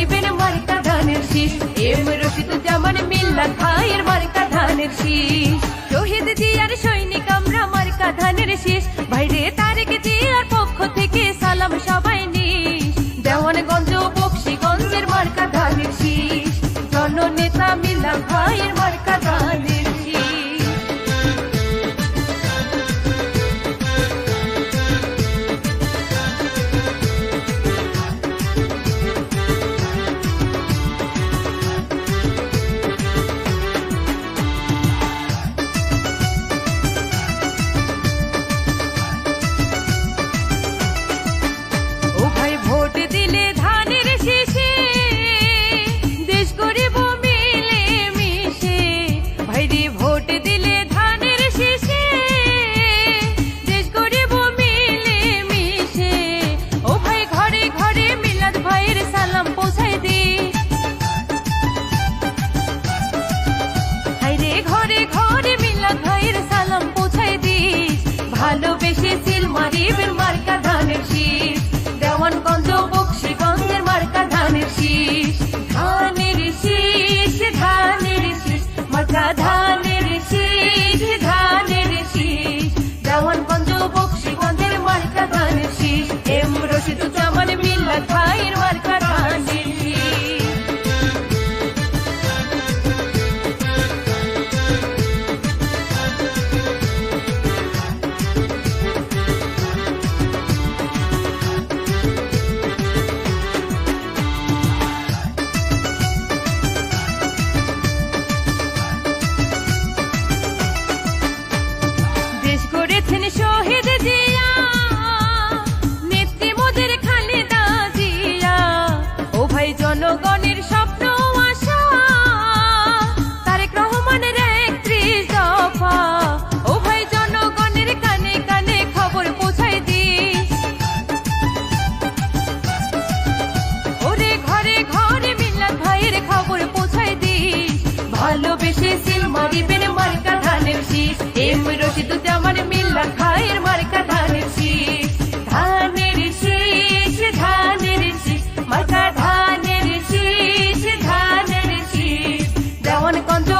দিবেন মার্কা ধানের শীষ। এম রশিদ জামান মিল্লাত ভাইয়ের মার্কা ধানের শীষ। শহীদ জিয়ার সৈনিক আমরা মার্কা ধানের শীষ। বাইরে তারেক জিয়ার পক্ষ থেকে সালাম সবাই নিস। দেওয়ানগঞ্জ বক্সিগঞ্জের মার্কা ধানের শীষ। জননেতা মিল্লাত ভাইয়ের মার্কা ধানের মারিবেন মার্কা ধানের শীষ। এম রশিদ জামান মিল্লা খায়ের মার্কা ধানের শীষ। ধানের শীষ ধানের শীষ, মার্কা ধানের শীষ ধানের শীষ। দেওয়ানগঞ্জ বক্সিগঞ্জের